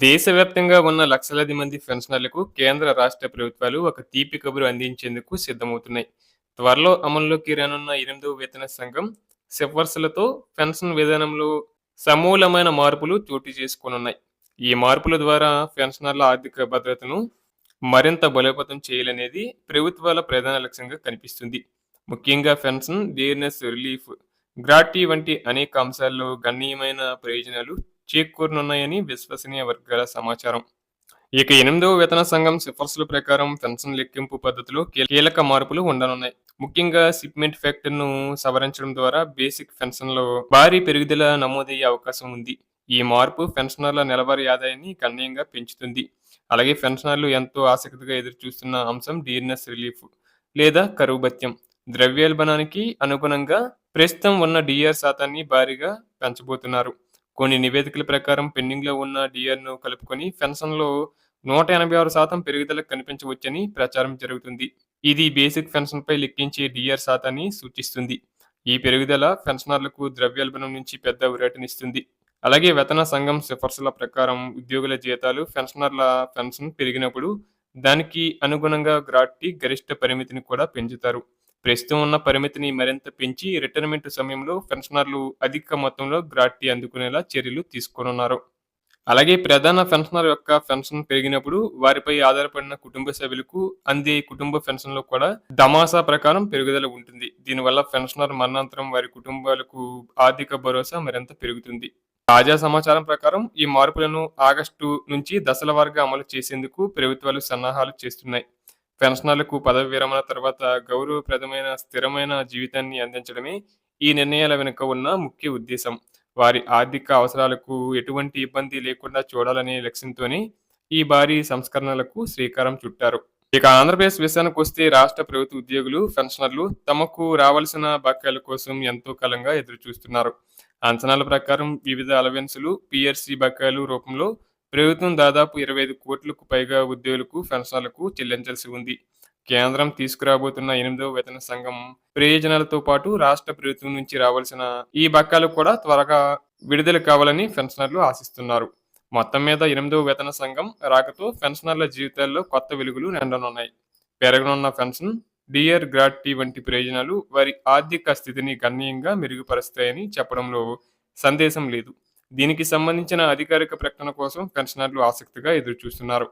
దేశవ్యాప్తంగా ఉన్న లక్షలాది మంది పెన్షనర్లకు కేంద్ర రాష్ట్ర ప్రభుత్వాలు ఒక తీపి కబురు అందించేందుకు సిద్ధమవుతున్నాయి. త్వరలో అమల్లోకి రానున్న ఎనిమిదవ వేతన సంఘం సిఫార్సులతో పెన్షన్ విధానంలో సమూలమైన మార్పులు చోటు చేసుకోనున్నాయి. ఈ మార్పుల ద్వారా పెన్షనర్ల ఆర్థిక భద్రతను మరింత బలోపేతం చేయాలనేది ప్రభుత్వాల ప్రధాన లక్ష్యంగా కనిపిస్తుంది. ముఖ్యంగా పెన్షన్ డియర్నెస్ రిలీఫ్ గ్రాటీ వంటి అనేక అంశాల్లో గణనీయమైన ప్రయోజనాలు చేకూరనున్నాయని విశ్వసనీయ వర్గాల సమాచారం. ఇక ఎనిమిదవ వేతన సంఘం సిఫార్సుల ప్రకారం పెన్షన్ లెక్కింపు పద్ధతిలో కీలక మార్పులు ఉండనున్నాయి. ముఖ్యంగా సిప్మెంట్ ఫ్యాక్టర్ను సవరించడం ద్వారా బేసిక్ పెన్షన్లో భారీ పెరుగుదల నమోదయ్యే అవకాశం ఉంది. ఈ మార్పు పెన్షనర్ల నెలవారీ ఆదాయాన్ని గణనీయంగా పెంచుతుంది. అలాగే పెన్షనర్లు ఎంతో ఆసక్తిగా ఎదురుచూస్తున్న అంశం డీర్నెస్ రిలీఫ్ లేదా కరువు భత్యం. ద్రవ్యోల్బణానికి అనుగుణంగా ప్రస్తుతం ఉన్న డిఆర్ శాతాన్ని భారీగా పెంచబోతున్నారు. కొన్ని నివేదికల ప్రకారం పెండింగ్లో ఉన్న డిఆర్ను కలుపుకొని పెన్షన్లో నూట ఎనభై ఆరు శాతం పెరుగుదల కనిపించవచ్చని ప్రచారం జరుగుతుంది. ఇది బేసిక్ పెన్షన్పై లెక్కించే డిఆర్ శాతాన్ని సూచిస్తుంది. ఈ పెరుగుదల పెన్షనర్లకు ద్రవ్యోల్బణం నుంచి పెద్ద ఊరటనిస్తుంది. అలాగే వేతన సంఘం సిఫార్సుల ప్రకారం ఉద్యోగుల జీతాలు పెన్షనర్ల పెన్షన్ పెరిగినప్పుడు దానికి అనుగుణంగా గ్రాట్టి గరిష్ట పరిమితిని కూడా పెంచుతారు. ప్రస్తుతం ఉన్న పరిమితిని మరింత పెంచి రిటైర్మెంట్ సమయంలో పెన్షనర్లు అధిక మొత్తంలో గ్రాట్టీ అందుకునేలా చర్యలు తీసుకోనున్నారు. అలాగే ప్రధాన పెన్షనర్ యొక్క పెన్షన్ పెరిగినప్పుడు వారిపై ఆధారపడిన కుటుంబ సభ్యులకు అందే కుటుంబ పెన్షన్లో కూడా దమాసా ప్రకారం పెరుగుదల ఉంటుంది. దీనివల్ల పెన్షనర్ మరణాంతరం వారి కుటుంబాలకు ఆర్థిక భరోసా మరింత పెరుగుతుంది. తాజా సమాచారం ప్రకారం ఈ మార్పులను ఆగస్టు నుంచి దశల వారీగా అమలు చేసేందుకు ప్రభుత్వాలు సన్నాహాలు చేస్తున్నాయి. పెన్షనర్లకు పదవి విరమణ తర్వాత గౌరవప్రదమైన స్థిరమైన జీవితాన్ని అందించడమే ఈ నిర్ణయాల వెనుక ఉన్న ముఖ్య ఉద్దేశం. వారి ఆర్థిక అవసరాలకు ఎటువంటి ఇబ్బంది లేకుండా చూడాలనే లక్ష్యంతోనే ఈ భారీ సంస్కరణలకు శ్రీకారం చుట్టారు. ఇక ఆంధ్రప్రదేశ్ విషయానికి వస్తే రాష్ట్ర ప్రభుత్వ ఉద్యోగులు పెన్షనర్లు తమకు రావాల్సిన బకాయిల కోసం ఎంతో కాలంగా ఎదురు చూస్తున్నారు అంచనాల ప్రకారం వివిధ అలవెన్సులు పిఆర్సీ బకాయిలు రూపంలో ప్రభుత్వం దాదాపు ఇరవై ఐదు కోట్లకు పైగా ఉద్యోగులకు పెన్షన్లకు చెల్లించాల్సి ఉంది. కేంద్రం తీసుకురాబోతున్న ఎనిమిదవ వేతన సంఘం ప్రయోజనాలతో పాటు రాష్ట్ర ప్రభుత్వం నుంచి రావాల్సిన ఈ బకాయిలు కూడా త్వరగా విడుదల కావాలని పెన్షనర్లు ఆశిస్తున్నారు. మొత్తం మీద ఎనిమిదవ వేతన సంఘం రాకతో పెన్షనర్ల జీవితాల్లో కొత్త వెలుగులు నిండనున్నాయి. పెరగనున్న పెన్షన్ డియర్ గ్రాట్టీ వంటి ప్రయోజనాలు వారి ఆర్థిక స్థితిని గణనీయంగా మెరుగుపరుస్తాయని చెప్పడంలో సందేశం లేదు. దీనికి సంబంధించిన అధికారిక ప్రకటన కోసం పెన్షనర్లు ఆసక్తిగా ఎదురుచూస్తున్నారు.